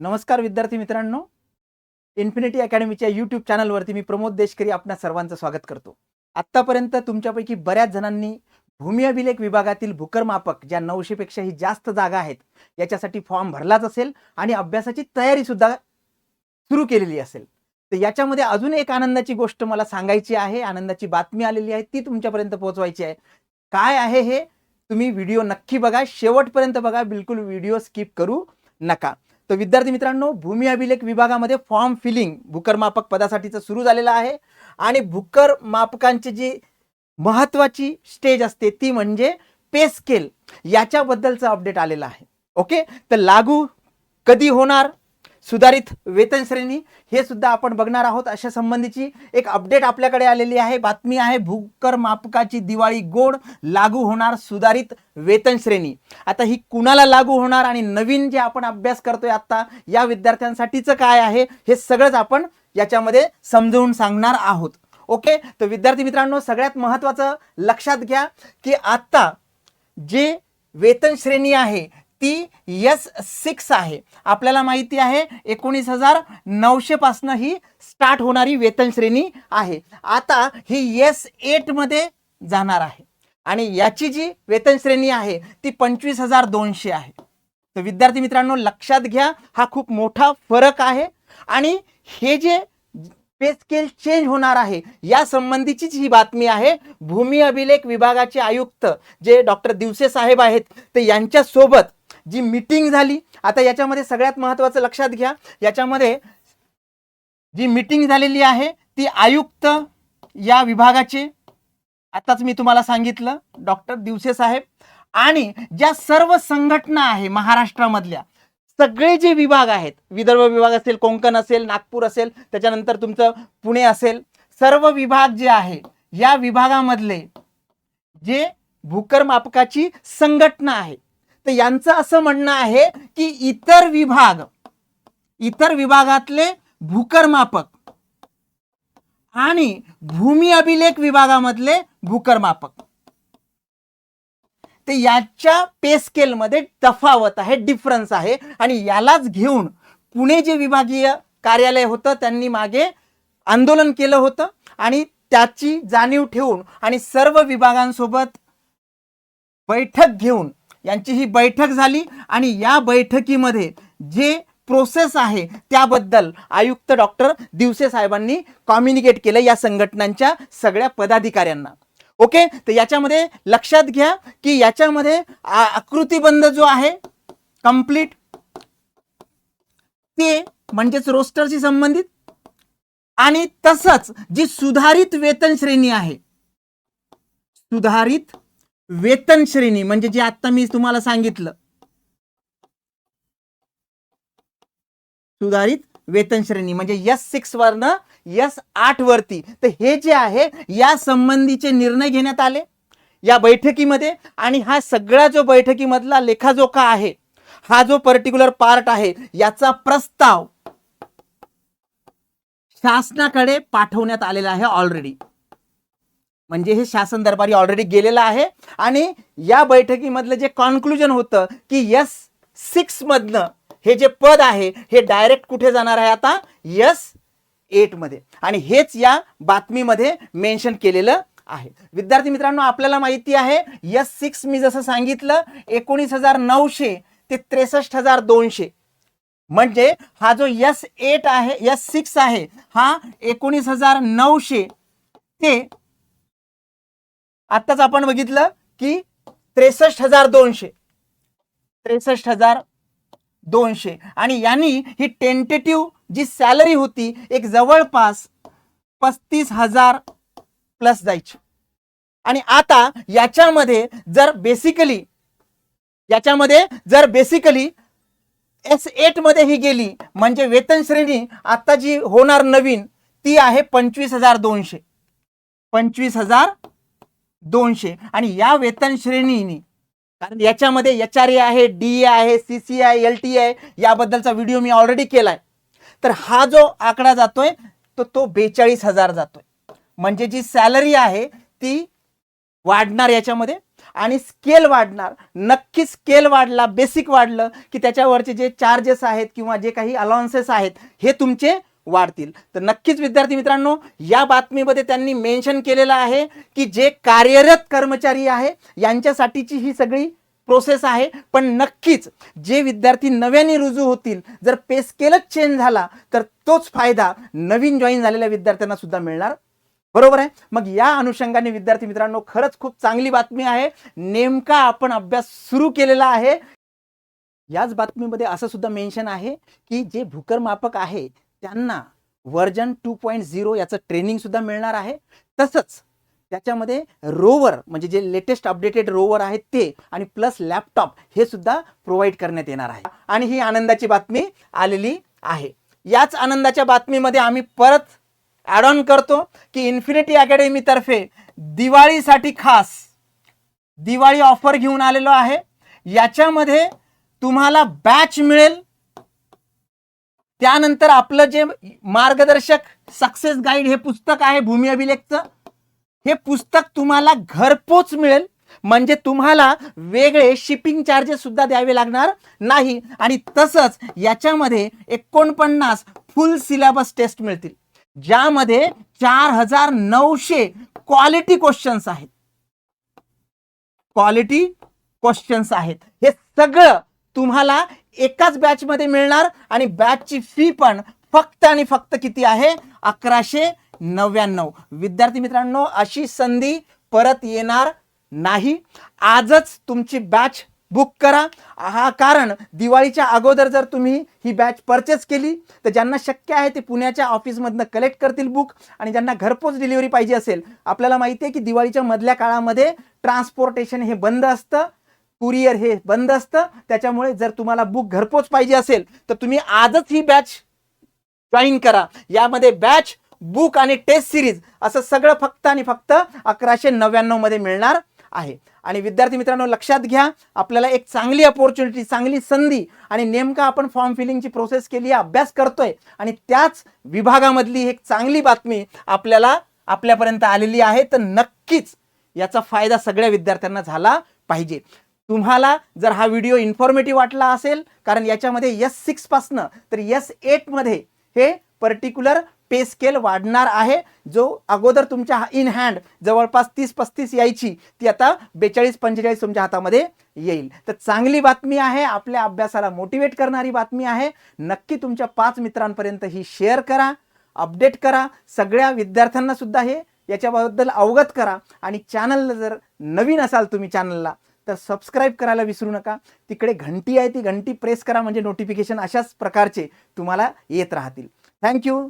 नमस्कार विद्यार्थी मित्रांनो. इन्फिनिटी अकॅडमीच्या यूट्यूब चॅनलवरती मी प्रमोद देशकरी आपणा सर्वांचं स्वागत करतो. आत्तापर्यंत तुमच्यापैकी बऱ्याच जणांनी भूमी अभिलेख विभागातील भूकरमापक ज्या नऊशेपेक्षाही जास्त जागा आहेत याच्यासाठी फॉर्म भरलाच असेल आणि अभ्यासाची तयारी सुद्धा सुरू केलेली असेल. तर याच्यामध्ये अजून एक आनंदाची गोष्ट मला सांगायची आहे आनंदाची बातमी आलेली आहे ती तुमच्यापर्यंत पोहोचवायची आहे. काय आहे हे तुम्ही व्हिडिओ नक्की बघा शेवटपर्यंत बघा बिलकुल व्हिडिओ स्किप करू नका. तर विद्यार्थी मित्रांनो भूमी अभिलेख विभागामध्ये फॉर्म फिलिंग भूकरमापक पदासाठीचं सुरू झालेलं आहे. आणि भूकर मापकांची जी महत्वाची स्टेज असते ती म्हणजे पे स्केल याच्याबद्दलचं अपडेट आलेलं आहे. ओके तर लागू कधी होणार? सुधारित वेतन श्रेणी हे सुद्धा आपण बघणार आहोत. अशा संबंधीची एक अपडेट आपल्याकडे आलेली आहे. बातमी आहे भूकर मापकाची दिवाळी गोड लागू होणार सुधारित वेतन श्रेणी. आता ही कुणाला लागू होणार आणि नवीन जे आपण अभ्यास करतोय आता या विद्यार्थ्यांसाठीचं काय आहे हे सगळंच आपण याच्यामध्ये समजवून सांगणार आहोत. ओके? तर विद्यार्थी मित्रांनो सगळ्यात महत्त्वाचं लक्षात घ्या की आत्ता जे वेतन श्रेणी आहे ती यस सिक्स आहे. आपल्याला माहिती आहे एकोणीस हजार नऊशेपासनं ही स्टार्ट होणारी वेतन श्रेणी आहे. आता ही यस एटमध्ये जाणार आहे. आणि याची जी वेतन श्रेणी आहे ती पंचवीस हजार दोनशे आहे. तर विद्यार्थी मित्रांनो लक्षात घ्या हा खूप मोठा फरक आहे. आणि हे जे पे स्केल चेंज होणार आहे या संबंधीचीच ही बातमी आहे. भूमी अभिलेख विभागाचे आयुक्त जे डॉक्टर दिवसे साहेब आहेत ते यांच्यासोबत जी मीटिंग झाली आता याच्यामध्ये सगळ्यात महत्वाचं लक्षात घ्या. याच्यामध्ये जी मीटिंग झालेली आहे ती आयुक्त या विभागाचे. आताच मी तुम्हाला सांगितलं डॉक्टर दिवसे साहेब. आणि ज्या सर्व संघटना आहे महाराष्ट्रामधल्या सगळे जे विभाग आहेत विदर्भ विभाग असेल कोंकण असेल नागपूर असेल त्याच्यानंतर तुमचं पुणे असेल सर्व विभाग जे आहे या विभागामधले जे भूकर मापकाची संघटना आहे तर यांचं असं म्हणणं आहे की इतर विभाग इतर विभागातले भूकर मापक आणि भूमी अभिलेख विभागामधले भूकरमापक. ते याच्या पे स्केलमध्ये तफावत आहे डिफरन्स आहे. आणि यालाच घेऊन पुणे जे विभागीय कार्यालय होतं त्यांनी मागे आंदोलन केलं होतं. आणि त्याची जाणीव ठेवून आणि सर्व विभागांसोबत बैठक घेऊन यांची ही बैठक झाली आणि या बैठकीमध्ये जे प्रोसेस आहे त्याबद्दल आयुक्त डॉक्टर दिवसे साहेबांनी कम्युनिकेट केलं या संघटनांच्या सगळ्या पदाधिकाऱ्यांना. ओके तर याच्यामध्ये लक्षात घ्या की याच्यामध्ये आकृतीबंध जो आहे कंप्लीट ते म्हणजेच रोस्टरशी संबंधित. आणि तसंच जी सुधारित वेतन श्रेणी आहे सुधारित वेतन श्रेणी म्हणजे जे आता मी तुम्हाला सांगितलं. सुधारित वेतन श्रेणी म्हणजे यस सिक्स वरनं यस आठ वरती. तर हे जे आहे या संबंधीचे निर्णय घेण्यात आले या बैठकीमध्ये आणि हा सगळा जो बैठकीमधला लेखाजोखा आहे हा जो पर्टिक्युलर पार्ट आहे याचा प्रस्ताव शासनाकडे पाठवण्यात आलेला आहे ऑलरेडी म्हणजे हे शासन दरबारी ऑलरेडी गेलेलं आहे. आणि या बैठकीमधलं जे कॉन्क्लुजन होतं की यस सिक्समधनं हे जे पद आहे हे डायरेक्ट कुठे जाणार आहे आता? यस एटमध्ये. आणि हेच या बातमीमध्ये मेन्शन केलेलं आहे. विद्यार्थी मित्रांनो आपल्याला माहिती आहे यस सिक्स मी जसं सांगितलं एकोणीस हजार नऊशे ते त्रेसष्ट हजार दोनशे. म्हणजे हा जो यस एट आहे यस सिक्स आहे हा एकोणीस हजार नऊशे ते आत्ताच आपण बघितलं की त्रेसष्ट हजार दोनशे. त्रेसष्ट हजार दोनशे. आणि यांनी ही टेंटेटिव्ह जी सॅलरी होती एक जवळपास पस्तीस हजार प्लस जायची. आणि आता याच्यामध्ये जर बेसिकली याच्यामध्ये जर बेसिकली एस एटमध्ये ही गेली म्हणजे वेतन श्रेणी आता जी होणार नवीन ती आहे पंचवीस हजार दोनशे. पंचवीस हजार दोनशे. आणि या वेतन श्रेणीने कारण याच्यामध्ये एच आर ए आहे डी ए आहे C C I L T I याबद्दलचा व्हिडिओ मी ऑलरेडी केलाय. तर हा जो आकडा जातोय तो तो बेचाळीस हजार जातोय. म्हणजे जी सॅलरी आहे ती वाढणार याच्यामध्ये. आणि स्केल वाढणार. नक्की स्केल वाढला बेसिक वाढलं की त्याच्यावरचे जे चार्जेस आहेत किंवा जे काही अलाउन्सेस आहेत हे तुमचे वाढतील. तर नक्कीच विद्यार्थी मित्रांनो या बातमीमध्ये त्यांनी मेन्शन केलेलं आहे की जे कार्यरत कर्मचारी आहे यांच्यासाठीची ही सगळी प्रोसेस आहे. पण नक्कीच जे विद्यार्थी नव्याने रुजू होतील जर पे स्केलच चेंज झाला तर तोच फायदा नवीन जॉईन झालेल्या विद्यार्थ्यांना सुद्धा मिळणार. बरोबर आहे? मग या अनुषंगाने विद्यार्थी मित्रांनो खरंच खूप चांगली बातमी आहे. नेमका आपण अभ्यास सुरू केलेला आहे. याच बातमीमध्ये असं सुद्धा मेन्शन आहे की जे भूकरमापक आहे त्यांना व्हर्जन टू पॉईंट झिरो याचं ट्रेनिंग सुद्धा मिळणार आहे. तसंच त्याच्यामध्ये रोवर म्हणजे जे लेटेस्ट अपडेटेड रोवर आहेत ते आणि प्लस लॅपटॉप हे सुद्धा प्रोव्हाइड करण्यात येणार आहे. आणि ही आनंदाची बातमी आलेली आहे. याच आनंदाच्या बातमीमध्ये आम्ही परत ॲड ऑन करतो की इन्फिनिटी अकॅडमीतर्फे दिवाळीसाठी खास दिवाळी ऑफर घेऊन आलेलो आहे. याच्यामध्ये तुम्हाला बॅच मिळेल. त्यानंतर आपलं जे मार्गदर्शक सक्सेस गाईड हे पुस्तक आहे भूमी अभिलेखचं हे पुस्तक तुम्हाला घरपोच मिळेल. म्हणजे तुम्हाला वेगळे शिपिंग चार्जेस सुद्धा द्यावे लागणार नाही. आणि तसंच याच्यामध्ये एकोणपन्नास फुल सिलेबस टेस्ट मिळतील. ज्यामध्ये चार हजार नऊशे क्वालिटी क्वेश्चन्स आहेत. क्वालिटी क्वेश्चन्स आहेत. हे सगळं तुम्हाला एकाच बॅचमध्ये मिळणार आणि बॅचची फी पण फक्त आणि फक्त किती आहे? अकराशे नव्याण्णव. विद्यार्थी मित्रांनो अशी संधी परत येणार नाही. आजच तुमची बॅच बुक करा. हा कारण दिवाळीच्या अगोदर जर तुम्ही ही बॅच परचेस केली तर ज्यांना शक्य आहे ते पुण्याच्या ऑफिसमधनं कलेक्ट करतील बुक आणि ज्यांना घरपोच डिलिव्हरी पाहिजे असेल आपल्याला माहिती आहे की दिवाळीच्या मधल्या काळामध्ये ट्रान्सपोर्टेशन हे बंद असतं. कुरिअर हे बंद असतं. त्याच्यामुळे जर तुम्हाला बुक घरपोच पाहिजे असेल तर तुम्ही आजच ही बॅच जॉईन करा. यामध्ये बॅच बुक आणि टेस्ट सिरीज असं सगळं फक्त आणि फक्त अकराशे नव्याण्णवमध्ये मिळणार आहे. आणि विद्यार्थी मित्रांनो लक्षात घ्या आपल्याला एक चांगली अपॉर्च्युनिटी चांगली संधी आणि नेमका आपण फॉर्म फिलिंगची प्रोसेस केली अभ्यास करतोय आणि त्याच विभागामधली एक चांगली बातमी आपल्याला आपल्यापर्यंत आलेली आहे तर नक्कीच याचा फायदा सगळ्या विद्यार्थ्यांना झाला पाहिजे. तुम्हाला जर हा व्हिडिओ इन्फॉर्मेटिव्ह वाटला असेल कारण याच्यामध्ये यस सिक्स पासनं तर यस एटमध्ये हे पर्टिक्युलर पे स्केल वाढणार आहे जो अगोदर तुमच्या इन हँड जवळपास तीस पस्तीस यायची ती आता बेचाळीस पंचेचाळीस तुमच्या हातामध्ये येईल. तर चांगली बातमी आहे आपल्या अभ्यासाला मोटिवेट करणारी बातमी आहे. नक्की तुमच्या पाच मित्रांपर्यंत ही शेअर करा अपडेट करा सगळ्या विद्यार्थ्यांना सुद्धा हे याच्याबद्दल अवगत करा. आणि चॅनलला जर नवीन असाल तुम्ही चॅनलला तर सबस्क्राईब करायला विसरू नका. तिकडे घंटी आहे ती घंटी प्रेस करा म्हणजे नोटिफिकेशन अशाच प्रकारचे तुम्हाला येत राहतील. थँक्यू